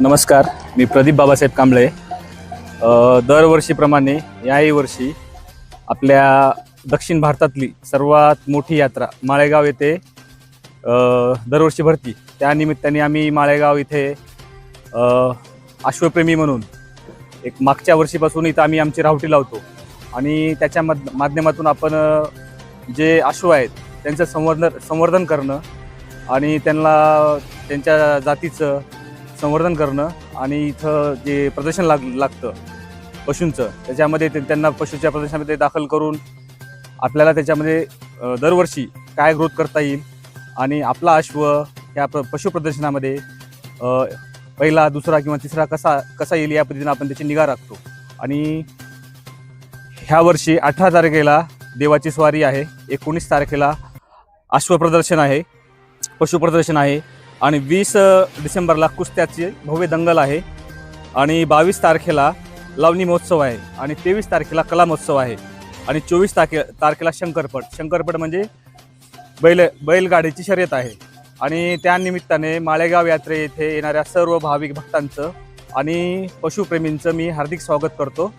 नमस्कार मी प्रदीप बाबासाहेब कांबळे. दरवर्षीप्रमाणे याही वर्षी आपल्या दक्षिण भारतातली सर्वात मोठी यात्रा माळेगाव येथे दरवर्षी भरती. त्यानिमित्ताने आम्ही माळेगाव इथे अश्वप्रेमी म्हणून एक मागच्या वर्षीपासून इथं आम्ही आमची राहुटी लावतो. आणि त्याच्या मध माध्यमातून आपण जे अश्व आहेत त्यांचं संवर्धन संवर्धन करणं आणि त्यांना त्यांच्या जातीचं संवर्धन करणं आणि इथं जे प्रदर्शन लाग लागतं पशूंचं त्याच्यामध्ये ते त्यांना पशूच्या प्रदर्शनामध्ये दाखल करून आपल्याला त्याच्यामध्ये दरवर्षी काय ग्रोथ करता येईल आणि आपला अश्व ह्या प्र पशु प्रदर्शनामध्ये पहिला दुसरा किंवा तिसरा कसा कसा येईल या पद्धतीनं आपण त्याची निगा राखतो. आणि ह्या वर्षी अठरा तारखेला देवाची स्वारी आहे एकोणीस तारखेला अश्वप्रदर्शन आहे पशुप्रदर्शन आहे. आणि वीस डिसेंबरला कुस्त्याचे भव्य दंगल आहे. आणि बावीस तारखेला लावणी महोत्सव आहे आणि तेवीस तारखेला कला महोत्सव आहे. आणि चोवीस तारखे तारखेला शंकरपट. शंकरपट म्हणजे बैल बैलगाडीची शर्यत आहे. आणि त्यानिमित्ताने माळेगाव यात्रे येथे येणाऱ्या सर्व भाविक भक्तांचं आणि पशुप्रेमींचं मी हार्दिक स्वागत करतो.